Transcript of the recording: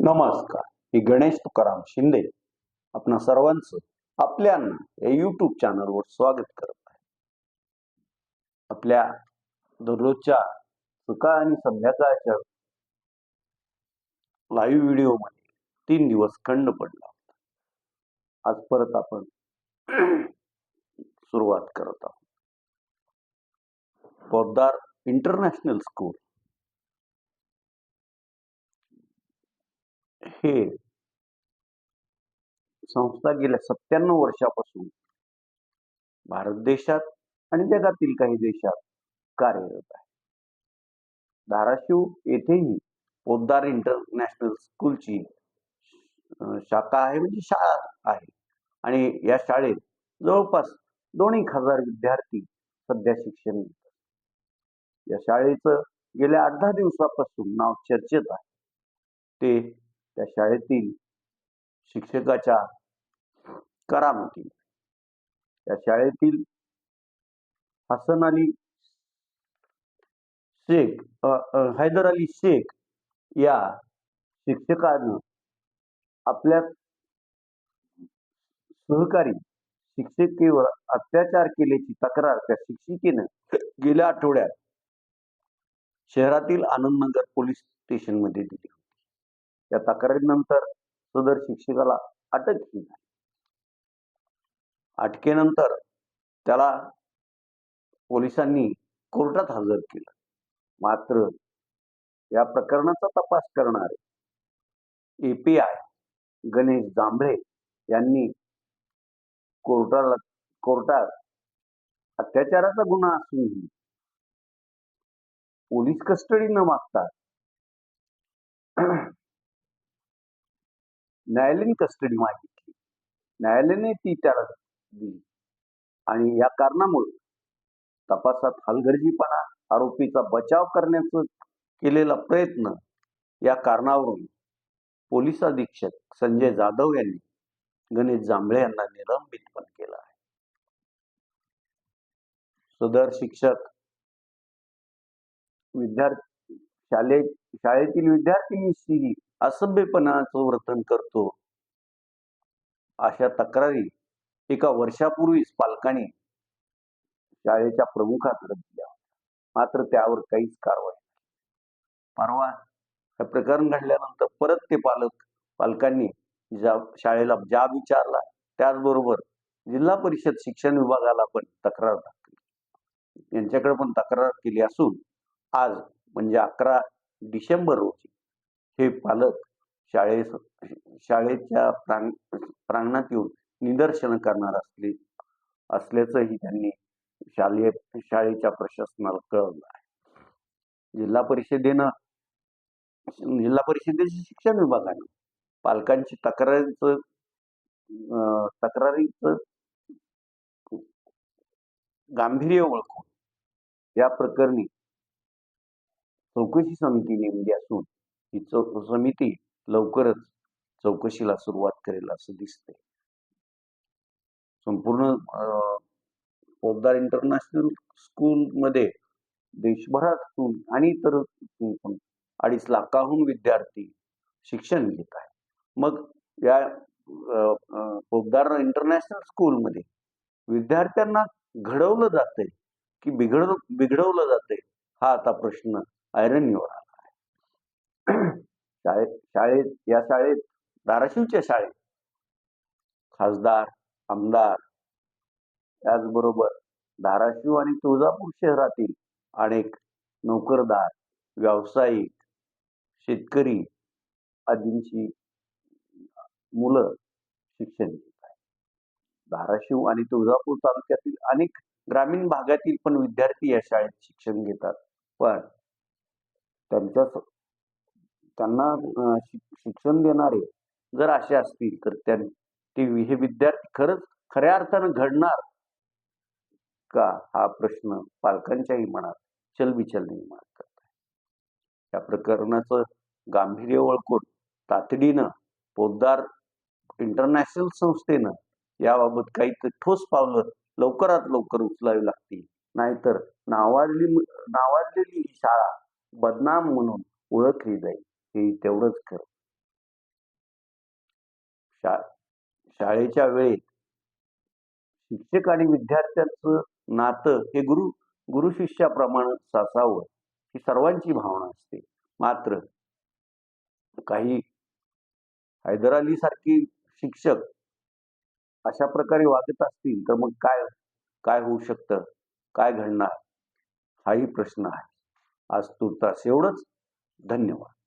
नमस्कार. मी गणेश तुकाराम शिंदे. आपणा सर्वांचं आपल्या या युट्यूब चॅनलवर स्वागत करत आहे. आपल्या दररोजच्या सकाळ आणि संध्याकाळच्या लाईव्ह व्हिडिओमध्ये तीन दिवस खंड पडला होता. आज परत आपण सुरुवात करत आहोत. पोद्दार इंटरनॅशनल स्कूल हे संस्था गेल्या सत्त्याण्णव वर्षापासून भारत देशात आणि जगातील काही देशात कार्यरत आहे. धाराशिव येथेही पोद्दार इंटरनॅशनल स्कूलची शाखा आहे म्हणजे शाळा आहे. आणि या शाळेत जवळपास दोन एक हजार विद्यार्थी सध्या शिक्षण घेतात. या शाळेचं गेल्या आठ दहा दिवसापासून नाव चर्चेत आहे. ते त्या शाळेतील शिक्षकाच्या करामती. त्या शाळेतील हसन अली शेख हैदर अली शेख या शिक्षकानं आपल्या सहकारी शिक्षिकेवर अत्याचार केल्याची तक्रार त्या शिक्षिकेनं गेल्या आठवड्यात शहरातील आनंदनगर पोलीस स्टेशनमध्ये दिली. या तक्रारीनंतर सदर शिक्षकाला अटक केली अटकेनंतर त्याला पोलिसांनी कोर्टात हजर केलं. मात्र या प्रकरणाचा तपास करणारे एपीआय गणेश जांभळे यांनी कोर्टाला कोर्टात अत्याचाराचा गुन्हा असूनही पोलीस कस्टडी न मागता न्यायालयीन कस्टडी मागितली. न्यायालयाने ती त्याला दिली. आणि या कारणामुळे तपासात हलगर्जीपणा आरोपीचा बचाव करण्याचा केलेला प्रयत्न या कारणावरून पोलीस अधीक्षक संजय जाधव यांनी गणेश जांभळे यांना निलंबित पण केलं आहे. सदर शिक्षक विद्यार्थी शाले शाळेतील विद्यार्थिनीशी असभ्यपणाचं वर्तन करतो. अशा तक्रारी एका वर्षापूर्वीच पालकांनी शाळेच्या प्रमुखाकडे दिल्या मात्र त्यावर काहीच कारवाई परवा हे प्रकरण घडल्यानंतर परत ते पालक पालकांनी ज्या शाळेला ज्या विचारला त्याचबरोबर जिल्हा परिषद शिक्षण विभागाला पण तक्रार दाखल यांच्याकडे पण तक्रार केली असून आज म्हणजे अकरा डिसेंबर रोजी हे पालक शाळेस शाळेच्या प्रांग प्रांगणात येऊन निदर्शन करणार असले असल्याचंही त्यांनी शालेय शाळेच्या प्रशासनाला कळवलं आहे. जिल्हा परिषदेनं जिल्हा परिषदेच्या शिक्षण विभागानं पालकांची तक्रारीचं अं, तक्रारीचं गांभीर्य ओळखून या प्रकरणी चौकशी समिती नेमली असून ही चौ समिती लवकरच चौकशीला सुरुवात करेल असं दिसते संपूर्ण अं, पोद्दार इंटरनॅशनल स्कूलमध्ये देशभरातून आणि इतर अडीच लाखाहून विद्यार्थी शिक्षण घेत आहे मग या अं, पोद्दार इंटरनॅशनल स्कूलमध्ये विद्यार्थ्यांना घडवलं जातंय की बिघड बिघडवलं जातंय? हा आता प्रश्न ऐरणीवर आला. शाळेत शाळेत या शाळेत धाराशिवच्या शाळेत. खासदार आमदार त्याचबरोबर धाराशिव आणि तुळजापूर शहरातील अनेक नोकरदार व्यावसायिक शेतकरी आदींची मुलं शिक्षण घेत आहेत. धाराशिव आणि तुळजापूर तालुक्यातील अनेक ग्रामीण भागातील पण विद्यार्थी या शाळेत शिक्षण घेतात. पण त्यांच्या त्यांना शिक्षण देणारे जर असे असतील तर त्यांनी ते हे विद्यार्थी खरंच खऱ्या अर्थानं घडणार का? हा प्रश्न पालकांच्याही मनात चलबिचल निर्माण करत आहे या प्रकरणाचं गांभीर्य ओळखून तातडीनं पोद्दार इंटरनॅशनल संस्थेनं याबाबत काही ठोस पावलं लवकरात लवकर उचलावी लागतील. नाहीतर नावाजली नावाजलेली ही शाळा बदनाम म्हणून ओळखली जाईल. हे तेवढंच खरं शा शाळेच्या वेळेत शिक्षक आणि विद्यार्थ्यांचं नातं हे गुरु गुरु शिष्याप्रमाणे सासावं ही सर्वांची भावना असते. मात्र काही हैदर अली सारखी शिक्षक अशा प्रकारे वागत असतील तर मग काय काय होऊ शकतं? काय घडणार? हाही प्रश्न आहे. आज तुर्तास एवढंच. धन्यवाद.